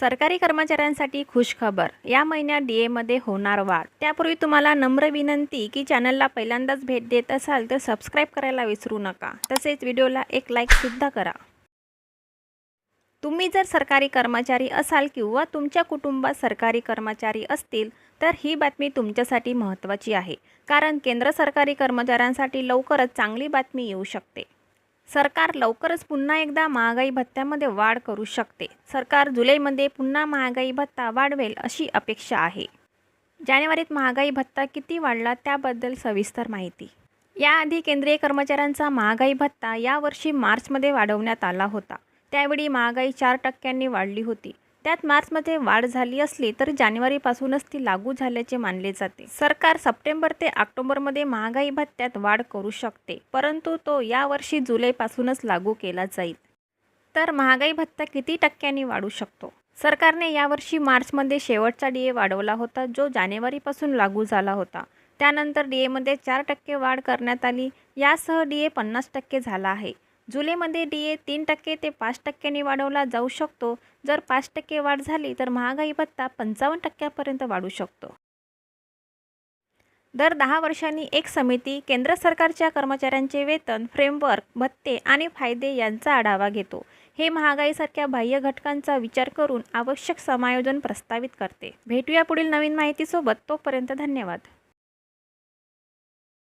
सरकारी कर्मचाऱ्यांसाठी खुशखबर. या महिन्यात डी एमध्ये होणार वाढ. त्यापूर्वी तुम्हाला नम्र विनंती की चॅनलला पहिल्यांदाच भेट देत असाल तर सबस्क्राईब करायला विसरू नका. तसेच व्हिडिओला एक लाईकसुद्धा करा. तुम्ही जर सरकारी कर्मचारी असाल किंवा तुमच्या कुटुंबात सरकारी कर्मचारी असतील तर ही बातमी तुमच्यासाठी महत्त्वाची आहे. कारण केंद्र सरकारी कर्मचाऱ्यांसाठी लवकरच चांगली बातमी येऊ शकते. सरकार लवकरच पुन्हा एकदा महागाई भत्त्यामध्ये वाढ करू शकते. सरकार जुलैमध्ये पुन्हा महागाई भत्ता वाढवेल अशी अपेक्षा आहे. जानेवारीत महागाई भत्ता किती वाढला त्याबद्दल सविस्तर माहिती. याआधी केंद्रीय कर्मचाऱ्यांचा महागाई भत्ता यावर्षी मार्चमध्ये वाढवण्यात आला होता. त्यावेळी महागाई चार टक्क्यांनी वाढली होती. त्यात मार्चमध्ये वाढ झाली असली तरी जानेवारीपासूनच ती लागू झाल्याचे मानले जाते. सरकार सप्टेंबर ते ऑक्टोबरमध्ये महागाई भत्त्यात वाढ करू शकते परंतु तो यावर्षी जुलैपासूनच लागू केला जाईल. तर महागाई भत्ता किती टक्क्यांनी वाढू शकतो? सरकारने यावर्षी मार्चमध्ये शेवटचा डी ए वाढवला होता जो जानेवारीपासून लागू झाला होता. त्यानंतर डी एमध्ये चार टक्के वाढ करण्यात आली यासह डी ए पन्नास टक्के झाला आहे. जुलैमध्ये डी ए तीन टक्के ते पाच टक्क्यांनी वाढवला जाऊ शकतो. जर पाच टक्के वाढ झाली तर महागाई भत्ता पंचावन्न टक्क्यापर्यंत वाढू शकतो. दर दहा वर्षांनी एक समिती केंद्र सरकारच्या कर्मचाऱ्यांचे वेतन फ्रेमवर्क भत्ते आणि फायदे यांचा आढावा घेतो. हे महागाईसारख्या बाह्य घटकांचा विचार करून आवश्यक समायोजन प्रस्तावित करते. भेटूया पुढील नवीन माहितीसोबत. तोपर्यंत धन्यवाद.